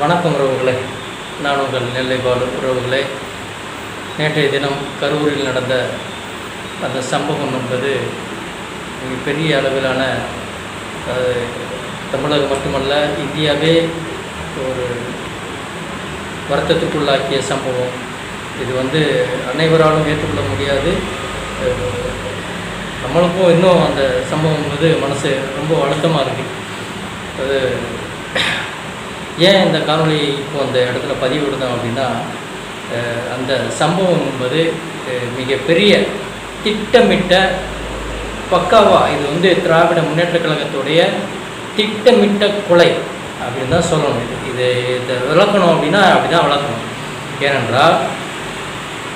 வணக்கம் உறவுகளே. நான் உங்கள் நெல்லை பாலு உறவுகளே. நேற்றைய தினம் கரூரில் நடந்த அந்த சம்பவம் என்பது மிகப்பெரிய அளவிலான தமிழகம் மட்டுமல்ல இந்தியாவே ஒரு வருத்தத்துக்குள்ளாக்கிய சம்பவம். இது வந்து அனைவராலும் ஏற்றுக்கொள்ள முடியாது. நம்மளுக்கும் இன்னும் அந்த சம்பவம் வந்து மனசு ரொம்ப அழுத்தமாக இருக்குது அது ஏன் இந்த காணொலி இப்போ அந்த இடத்துல பதிவிடுதோம் அப்படின்னா அந்த சம்பவம் என்பது மிகப்பெரிய திட்டமிட்ட பக்காவா இது வந்து திராவிட முன்னேற்ற கழகத்துடைய திட்டமிட்ட கொலை அப்படின்னு தான் சொல்லணும். இது இது இதை விளக்கணும் அப்படின்னா அப்படி தான் விளக்கணும். ஏனென்றால்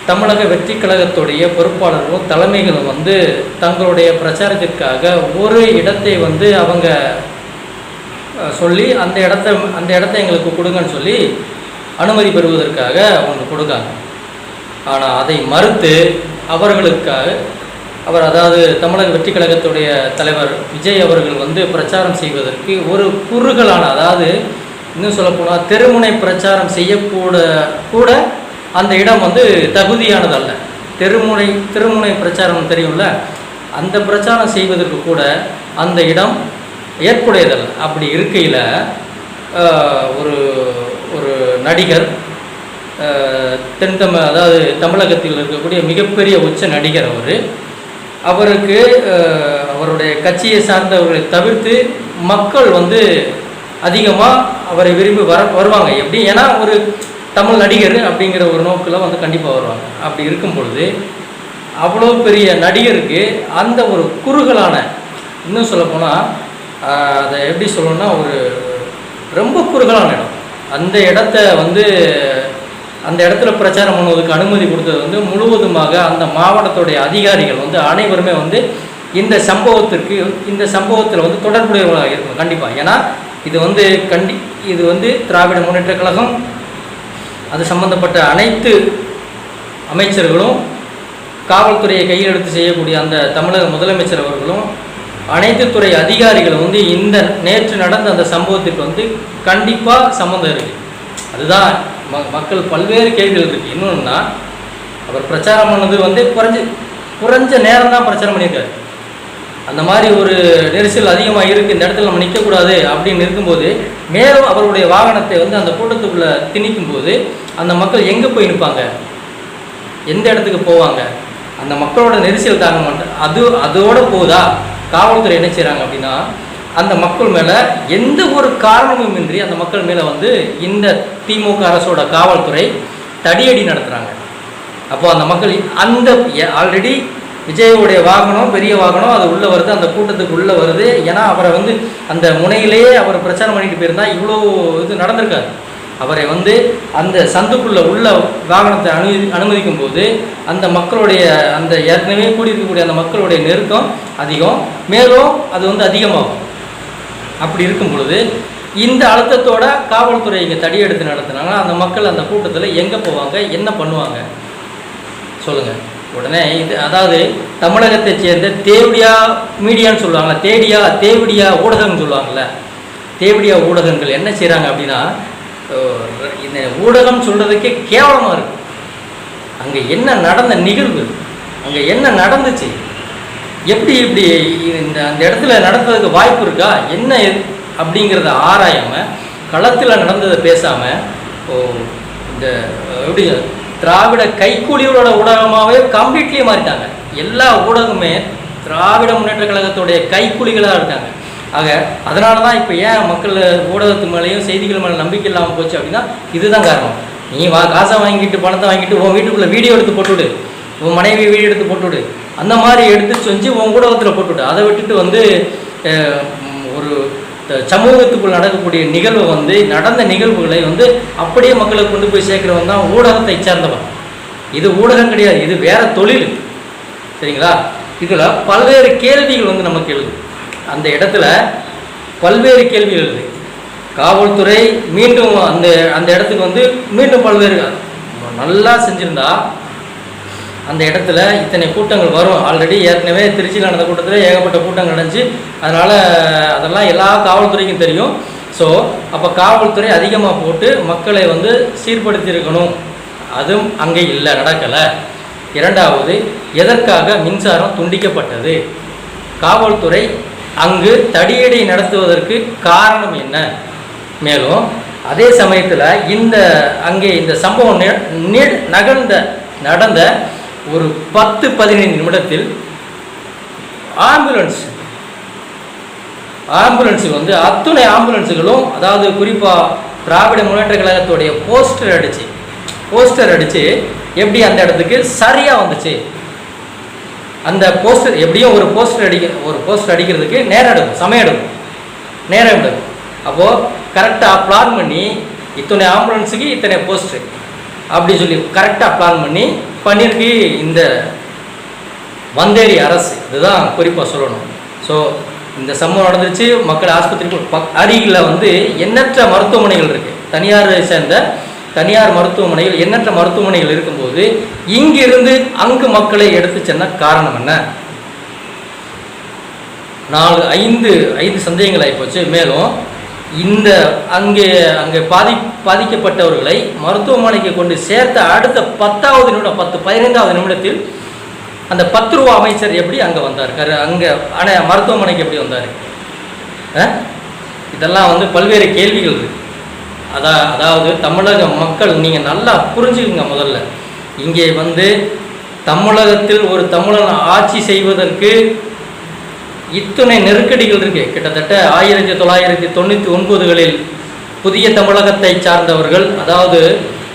தமிழக வெற்றி கழகத்துடைய பொறுப்பாளர்களும் தலைமைகளும் வந்து தங்களுடைய பிரச்சாரத்திற்காக ஒரு இடத்தை வந்து அவங்க சொல்லி அந்த இடத்த அந்த இடத்த எங்களுக்கு கொடுங்கன்னு சொல்லி அனுமதி பெறுவதற்காக அவங்க கொடுக்காங்க. ஆனால் அதை மறுத்து அவர்களுக்காக அவர் அதாவது தமிழக வெற்றி கழகத்துடைய தலைவர் விஜய் அவர்கள் வந்து பிரச்சாரம் செய்வதற்கு ஒரு குறுகலான அதாவது இன்னும் சொல்லப்போனால் தெருமுனை பிரச்சாரம் செய்யக்கூட கூட அந்த இடம் வந்து தகுதியானதல்ல. தெருமுனை தெருமுனை பிரச்சாரம் தெரியும்ல? அந்த பிரச்சாரம் செய்வதற்கு கூட அந்த இடம் ஏற்புடையதல்ல அப்படி இருக்கையில் ஒரு ஒரு நடிகர் தென் தமிழ் அதாவது தமிழகத்தில் இருக்கக்கூடிய மிகப்பெரிய உச்ச நடிகர் அவர். அவருக்கு அவருடைய கட்சியை சார்ந்தவர்களை தவிர்த்து மக்கள் வந்து அதிகமாக அவரை விரும்பி வர வருவாங்க. எப்படி? ஏன்னா ஒரு தமிழ் நடிகர் அப்படிங்கிற ஒரு நோக்கில் வந்து கண்டிப்பாக வருவாங்க. அப்படி இருக்கும் பொழுது அவ்வளோ பெரிய நடிகருக்கு அந்த ஒரு குறுகலான இன்னும் சொல்லப்போனால் அதை எப்படி சொல்லணும்னா ஒரு ரொம்ப குறுகலான இடம். அந்த இடத்த வந்து அந்த இடத்துல பிரச்சாரம் பண்ணுவதற்கு அனுமதி கொடுத்தது வந்து முழுவதுமாக அந்த மாவட்டத்துடைய அதிகாரிகள் வந்து அனைவருமே வந்து இந்த சம்பவத்திற்கு இந்த சம்பவத்தில் வந்து தொடர்புடையவர்களாக இருக்கும் கண்டிப்பாக ஏன்னா இது வந்து கண்டி இது வந்து திராவிட முன்னேற்றக் கழகம் அது சம்பந்தப்பட்ட அனைத்து அமைச்சர்களும் காவல்துறையை கையில் எடுத்து செய்யக்கூடிய அந்த தமிழக முதலமைச்சர் அவர்களும் அனைத்து துறை அதிகாரிகளும் வந்து இந்த நேற்று நடந்த அந்த சம்பவத்துக்கு வந்து கண்டிப்பாக சம்மந்தம் இருக்குது அதுதான் ம மக்கள் பல்வேறு கேள்விகள் இருக்குது இன்னொன்னா அவர் பிரச்சாரம் பண்ணது வந்து குறைஞ்ச குறைஞ்ச நேரம் தான் பிரச்சாரம் பண்ணியிருக்காரு. அந்த மாதிரி ஒரு நெரிசல் அதிகமாக இருக்குது இந்த இடத்துல நம்ம நிற்கக்கூடாது அப்படின்னு இருக்கும்போது மேலும் அவருடைய வாகனத்தை வந்து அந்த கூட்டத்துக்குள்ளே திணிக்கும் போது அந்த மக்கள் எங்கே போய் நிற்பாங்க? எந்த இடத்துக்கு போவாங்க? அந்த மக்களோட நெரிசல் தாங்க மாட்டேன் அது அதோடு போதா? காவல்துறை என்ன செய்கிறாங்க அப்படின்னா அந்த மக்கள் மேலே எந்த ஒரு காரணமும் இன்றி அந்த மக்கள் மேலே வந்து இந்த திமுக அரசோட காவல்துறை தடியடி நடத்துகிறாங்க அப்போ அந்த மக்கள் அந்த ஆல்ரெடி விஜயோடைய வாகனம் பெரிய வாகனம் அது உள்ளே வருது அந்த கூட்டத்துக்கு உள்ளே வருது. ஏன்னா அவரை வந்து அந்த முனையிலேயே அவர் பிரச்சாரம் பண்ணிட்டு போயிருந்தா இவ்வளோ இது நடந்திருக்காது. அவரை வந்து அந்த சந்துக்குள்ள உள்ள வாகனத்தை அனு அனுமதிக்கும் போது அந்த மக்களுடைய அந்த ஏற்கனவே கூடியிருக்கக்கூடிய அந்த மக்களுடைய நெருக்கம் அதிகம். மேலும் அது வந்து அதிகமாகும். அப்படி இருக்கும் பொழுது இந்த அழுத்தத்தோட காவல்துறை இங்கே தடியெடுத்து நடத்தினாங்கன்னா அந்த மக்கள் அந்த கூட்டத்தில் எங்கே போவாங்க என்ன பண்ணுவாங்க? சொல்லுங்கள் உடனே இது அதாவது தமிழகத்தை சேர்ந்த தேவடியா மீடியான்னு சொல்லுவாங்கள்ல தேடியா தேவடியா ஊடகம்னு சொல்லுவாங்கள்ல தேவடியா ஊடகங்கள் என்ன செய்கிறாங்க அப்படின்னா இந்த ஊடகம் சொல்கிறதுக்கே கேவலமாக இருக்கு. அங்கே என்ன நடந்த நிகழ்வு? அங்கே என்ன நடந்துச்சு? எப்படி இப்படி இந்த அந்த இடத்துல நடந்ததுக்கு வாய்ப்பு இருக்கா? என்ன அப்படிங்கிறத ஆராயாமல் களத்தில் நடந்ததை பேசாமல் ஓ இந்த எப்படி திராவிட கைக்கூலிகளோட ஊடகமாகவே கம்ப்ளீட்லியே மாறிட்டாங்க. எல்லா ஊடகமே திராவிட முன்னேற்ற கழகத்துடைய கைக்கூலிகளாக இருக்காங்க. ஆக அதனால தான் இப்போ ஏன் மக்கள் ஊடகத்து மேலேயும் செய்திகள் மேலே நம்பிக்கை இல்லாமல் போச்சு அப்படின்னா இதுதான் காரணம். நீ வா காசை வாங்கிட்டு பணத்தை வாங்கிட்டு உன் வீட்டுக்குள்ளே வீடியோ எடுத்து போட்டுவிடு. உன் மனைவி வீடியோ எடுத்து போட்டுவிடு. அந்த மாதிரி எடுத்து செஞ்சு உன் ஊடகத்தில் போட்டுவிடு. அதை விட்டுட்டு வந்து ஒரு சமூகத்துக்குள் நடக்கக்கூடிய நிகழ்வு வந்து நடந்த நிகழ்வுகளை வந்து அப்படியே மக்களை கொண்டு போய் சேர்க்குறவன் தான் ஊடகத்தை சேர்ந்தவன். இது ஊடகம் கிடையாது இது வேற தொழில். சரிங்களா? இதில் பல்வேறு கேள்விகள் வந்து நமக்கு எழுது அந்த இடத்துல பல்வேறு கேள்விகள் எழுது காவல்துறை மீண்டும் அந்த அந்த இடத்துக்கு வந்து மீண்டும் பல்வேறு நல்லா செஞ்சுருந்தா அந்த இடத்துல இத்தனை கூட்டங்கள் வரும். ஆல்ரெடி ஏற்கனவே திருச்சியில் நடந்த கூட்டத்தில் ஏகப்பட்ட கூட்டங்கள் நடந்துச்சு. அதனால் அதெல்லாம் எல்லா காவல்துறைக்கும் தெரியும். ஸோ அப்போ காவல்துறை அதிகமாக போட்டு மக்களை வந்து சீர்படுத்தியிருக்கணும். அதுவும் அங்கே இல்லை நடக்கலை. இரண்டாவது எதற்காக மின்சாரம் துண்டிக்கப்பட்டது? காவல்துறை அங்கு தடியடி நடத்துவதற்கு காரணம் என்ன? மேலும் அதே சமயத்தில் இந்த அங்கே இந்த சம்பவம் நகர்ந்த நடந்த ஒரு பத்து பதினைந்து நிமிடத்தில் ஆம்புலன்ஸ் ஆம்புலன்ஸுக்கு வந்து அத்துணை ஆம்புலன்ஸுகளும் அதாவது குறிப்பாக திராவிட முன்னேற்ற கழகத்துடைய போஸ்டர் அடிச்சு போஸ்டர் அடித்து எப்படி அந்த இடத்துக்கு சரியாக வந்துச்சு? அந்த போஸ்டர் எப்படியும் ஒரு போஸ்டர் அடிக்க ஒரு போஸ்டர் அடிக்கிறதுக்கு நேரம் எடுக்கும் சமயம் எடுக்கும். நேரம் எடுக்கும். அப்போது கரெக்டாக பிளான் பண்ணி இத்தனை ஆம்புலன்ஸுக்கு இத்தனை போஸ்டர் அப்படி சொல்லி கரெக்டாக பிளான் பண்ணி பண்ணியிருக்கு இந்த வந்தேரி அரசு. இதுதான் குறிப்பாக சொல்லணும். ஸோ இந்த சம்பவம் நடந்துச்சு மக்கள் ஆஸ்பத்திரிக்கு பக் அருகில் வந்து எண்ணற்ற மருத்துவமனைகள் இருக்குது தனியாரை சேர்ந்த தனியார் மருத்துவமனையில் எண்ணற்ற மருத்துவமனைகள் இருக்கும்போது இங்கிருந்து அங்கு மக்களை எடுத்து சென்ன காரணம் என்ன? நாலு ஐந்து ஐந்து சந்தேகங்கள் ஆகிப்போச்சு மேலும் இந்த அங்கே அங்கே பாதி பாதிக்கப்பட்டவர்களை மருத்துவமனைக்கு கொண்டு சேர்த்த அடுத்த பத்தாவது நிமிடம் பத்து பதினைந்தாவது நிமிடத்தில் அந்த பத்து ரூபா அமைச்சர் எப்படி அங்கே வந்தார்? கரு அங்கே ஆனால் மருத்துவமனைக்கு எப்படி வந்தார்? இதெல்லாம் வந்து பல்வேறு கேள்விகள் இருக்கு. அதா அதாவது தமிழக மக்கள் நீங்கள் நல்லா புரிஞ்சுக்குங்க முதல்ல. இங்கே வந்து தமிழகத்தில் ஒரு தமிழன் ஆட்சி செய்வதற்கு இத்தனை நெருக்கடிகள் இருக்கு. கிட்டத்தட்ட ஆயிரத்தி தொள்ளாயிரத்தி தொண்ணூற்றி ஒன்பதுகளில் புதிய தமிழகத்தை சார்ந்தவர்கள் அதாவது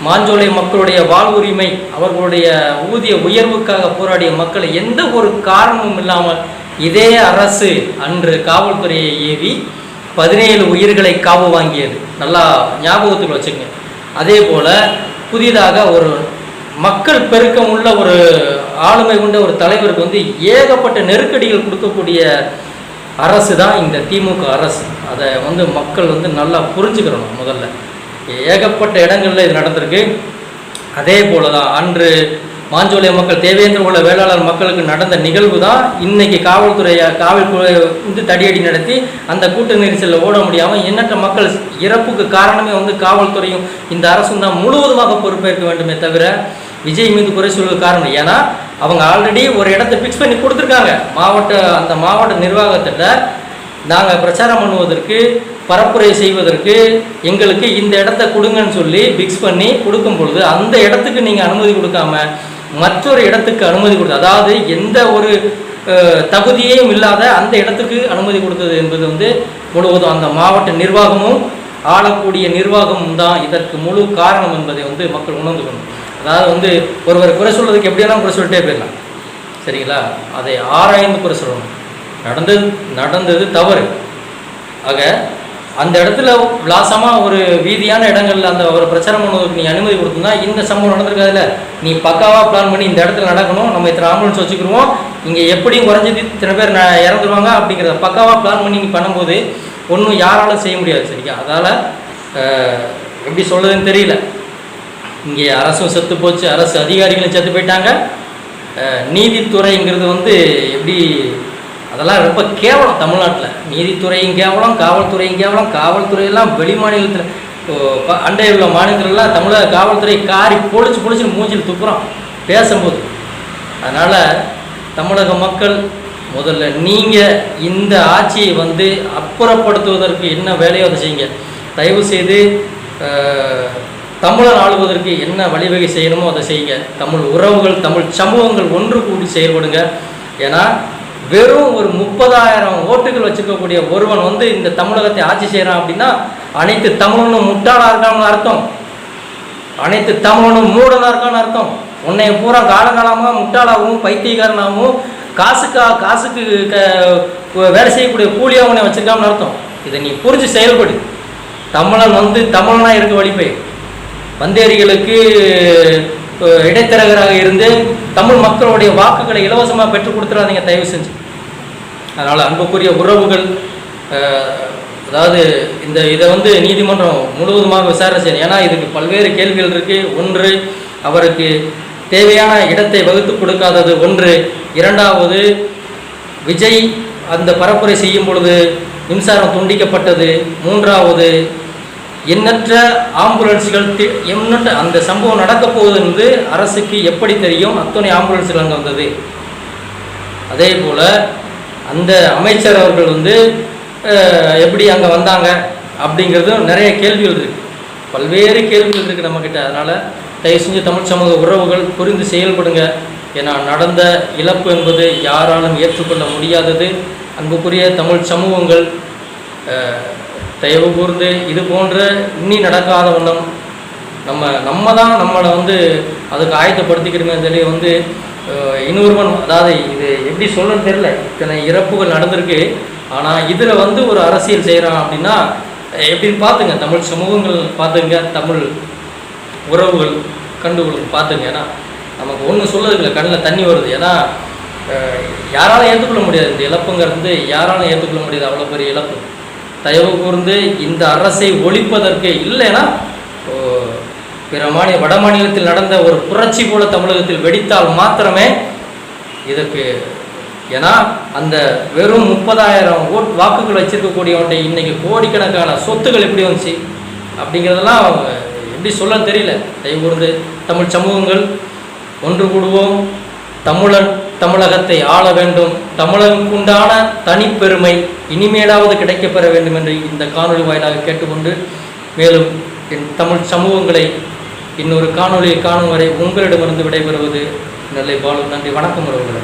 மாஞ்சோலை மக்களுடைய வாழ்வுரிமை அவர்களுடைய ஊதிய உயர்வுக்காக போராடிய மக்கள் எந்த ஒரு காரணமும் இல்லாமல் இதே அரசு அன்று காவல்துறையை ஏவி பதினேழு உயிர்களை காவு வாங்கியது. நல்லா ஞாபகத்துக்கு வச்சுக்கங்க. அதே போல் புதிதாக ஒரு மக்கள் பெருக்கம் உள்ள ஒரு ஆளுமை கொண்ட ஒரு தலைவருக்கு வந்து ஏகப்பட்ட நெருக்கடிகள் கொடுக்கக்கூடிய அரசு தான் இந்த திமுக அரசு. அதை வந்து மக்கள் வந்து நல்லா புரிஞ்சுக்கிறணும் முதல்ல. ஏகப்பட்ட இடங்களில் இது நடந்திருக்கு. அதே போல தான் அன்று மாஞ்சோலை மக்கள் தேவேந்திர குல வேளாளர் மக்களுக்கு நடந்த நிகழ்வு தான் இன்னைக்கு காவல்துறை காவல்துறை வந்து தடியடி நடத்தி அந்த கூட்ட நெரிசலில் ஓட முடியாமல் எண்ணற்ற மக்கள் இறப்புக்கு காரணமே வந்து காவல்துறையும் இந்த அரசும் தான் முழுவதுமாக பொறுப்பேற்க வேண்டுமே தவிர விஜய் மீது குறை சொல்வது காரணம். ஏன்னா அவங்க ஆல்ரெடி ஒரு இடத்த ஃபிக்ஸ் பண்ணி கொடுத்துருக்காங்க. மாவட்ட அந்த மாவட்ட நிர்வாகத்திட்ட நாங்கள் பிரச்சாரம் பண்ணுவதற்கு பரப்புரை செய்வதற்கு எங்களுக்கு இந்த இடத்த கொடுங்கன்னு சொல்லி ஃபிக்ஸ் பண்ணி கொடுக்கும் பொழுது அந்த இடத்துக்கு நீங்கள் அனுமதி கொடுக்காம மற்றொரு இடத்துக்கு அனுமதி கொடுத்தது. அதாவது எந்த ஒரு தகுதியையும் இல்லாத அந்த இடத்துக்கு அனுமதி கொடுத்தது என்பது வந்து முழுவதும் அந்த மாவட்ட நிர்வாகமும் ஆளக்கூடிய நிர்வாகமும் தான் இதற்கு முழு காரணம் என்பதை வந்து மக்கள் உணர்ந்துக்கணும் அதாவது வந்து ஒருவர் குறை சொல்றதுக்கு எப்படியெல்லாம் குறை சொல்லிட்டே போயிடலாம். சரிங்களா? அதை ஆராய்ந்து குறை சொல்லணும். நடந்தது நடந்தது தவறு. ஆக அந்த இடத்துல விலாசமாக ஒரு வீதியான இடங்களில் அந்த ஒரு பிரச்சாரம் பண்ணுவதற்கு நீ அனுமதி கொடுத்தா இந்த சம்பவம் நடந்திருக்காதுல நீ பக்காவாக பிளான் பண்ணி இந்த இடத்துல நடக்கணும். நம்ம இத்தனை ஆம்புலன்ஸ் வச்சுக்கிருவோம். இங்கே எப்படியும் குறைஞ்சது இத்தனை பேர் ந இறந்துருவாங்க அப்படிங்கிறத பக்காவாக பிளான் பண்ணி நீ பண்ணும்போது ஒன்றும் யாராலும் செய்ய முடியாது சரியா? அதால் எப்படி சொல்கிறதுன்னு தெரியல. இங்கே அரசும் செத்து போச்சு. அரசு அதிகாரிகளும் செத்து போயிட்டாங்க. நீதித்துறைங்கிறது வந்து எப்படி அதெல்லாம் ரொம்ப கேவலம் தமிழ்நாட்டில். நீதித்துறையும் கேவலம் காவல்துறையும் கேவலம் காவல்துறையெல்லாம் வெளி மாநிலத்தில் அண்டை உள்ள மாநிலத்திலலாம் தமிழக காவல்துறை காரி பொழிச்சு பொழிச்சு மூஞ்சில் துப்புறோம் பேசும்போது. அதனால் தமிழக மக்கள் முதல்ல நீங்கள் இந்த ஆட்சியை வந்து அப்புறப்படுத்துவதற்கு என்ன வேலையோ அதை செய்யுங்க. தயவு செய்து தமிழன் ஆளுவதற்கு என்ன வழிவகை செய்யணுமோ அதை செய்யுங்க. தமிழ் உறவுகள் தமிழ் சமூகங்கள் ஒன்று கூடி செயல்படுங்க. ஏன்னா வெறும் ஒரு முப்பதாயிரம் ஓட்டுகள் வச்சுருக்கக்கூடிய ஒருவன் வந்து இந்த தமிழகத்தை ஆட்சி செய்கிறான் அப்படின்னா அனைத்து தமிழனும் முட்டாளாக இருக்கான்னு அர்த்தம். அனைத்து தமிழனும் மூடனாக இருக்கான்னு அர்த்தம். உன்னை பூரா காலகாலமாக முட்டாளாகவும் பைத்தியக்காரனாகவும் காசுக்கா காசுக்கு க வேலை செய்யக்கூடிய கூலியாக உன்னை வச்சுருக்கான்னு அர்த்தம். இதை நீ புரிஞ்சு செயல்படு. தமிழன் வந்து தமிழனாக இருக்க வழிபை வந்தேரிகளுக்கு இடைத்தரகராக இருந்து தமிழ் மக்களுடைய வாக்குகளை இலவசமாக பெற்றுக் கொடுத்துறாதீங்க தயவு செஞ்சு. அதனால் அன்புக்குரிய உறவுகள் அதாவது இந்த இதை வந்து நீதிமன்றம் முழுவதுமாக விசாரணை செய்யணும். ஏன்னா இதுக்கு பல்வேறு கேள்விகள் இருக்குது ஒன்று அவருக்கு தேவையான இடத்தை வகுத்து கொடுக்காதது. ஒன்று இரண்டாவது விஜய் அந்த பரப்புரை செய்யும் பொழுது மின்சாரம் துண்டிக்கப்பட்டது. மூன்றாவது எண்ணற்ற ஆம்புலன்ஸ்கள் எண்ணற்ற அந்த சம்பவம் நடக்க போகுது என்று அரசுக்கு எப்படி தெரியும்? அத்தனை ஆம்புலன்ஸ்கள் அங்கே வந்தது. அதே போல் அந்த அமைச்சர் அவர்கள் வந்து எப்படி அங்கே வந்தாங்க அப்படிங்கிறதும் நிறைய கேள்விகள் இருக்குது பல்வேறு கேள்விகள் இருக்குது நம்மக்கிட்ட அதனால் தயவு செஞ்சு தமிழ் சமூக உறவுகள் புரிந்து செயல்படுங்க. ஏன்னா நடந்த இழப்பு என்பது யாராலும் ஏற்றுக்கொள்ள முடியாதது. அன்புக்குரிய தமிழ் சமூகங்கள் தயவு கூர்ந்து இது போன்ற இன்னி நடக்காத ஒன்றும் நம்ம நம்ம தான் நம்மளை வந்து அதுக்கு ஆயத்தப்படுத்திக்கிறோமே சொல்லி வந்து இன்னொருவன் அதாவது இது எப்படி சொல்லணும்னு தெரியல. இத்தனை இறப்புகள் நடந்திருக்கு. ஆனால் இதில் வந்து ஒரு அரசியல் செய்கிறான் அப்படின்னா எப்படின்னு பார்த்துங்க. தமிழ் சமூகங்கள் பார்த்துங்க. தமிழ் உறவுகள் கண்டுகளும் பார்த்துங்க. ஏன்னா நமக்கு ஒன்று இல்லை கண்ணில் தண்ணி வருது. ஏன்னா யாராலும் ஏற்றுக்கொள்ள முடியாது. இந்த இழப்புங்கிறது யாராலும் ஏற்றுக்கொள்ள முடியாது? அவ்வளோ பெரிய இழப்பு. தயவு கூர்ந்து இந்த அரசை ஒழிப்பதற்கு இல்லைன்னா ஓ, பிற மாநில வட மாநிலத்தில் நடந்த ஒரு புரட்சி போல தமிழகத்தில் வெடித்தால் மாத்திரமே இதற்கு ஏன்னா அந்த வெறும் முப்பதாயிரம் ஓட் வாக்குகள் வச்சிருக்கக்கூடியவன்ட்டு இன்னைக்கு கோடிக்கணக்கான சொத்துக்கள் எப்படி வந்துச்சு. அப்படிங்கிறதெல்லாம் எப்படி சொல்ல தெரியல. தயவு கூர்ந்து தமிழ் சமூகங்கள் ஒன்று கூடுவோம். தமிழன் தமிழகத்தை ஆள வேண்டும். தமிழனுக்குண்டான தனிப்பெருமை இனிமேலாவது கிடைக்கப்பெற வேண்டும் என்று இந்த காணொலி வாயிலாக கேட்டுக்கொண்டு மேலும் என் தமிழ் சமூகங்களை இன்னொரு காணொளியை காணும் வரை உங்களிடமிருந்து விடைபெறுவது நெல்லை பாலு. நன்றி வணக்கம் உறவுகளை.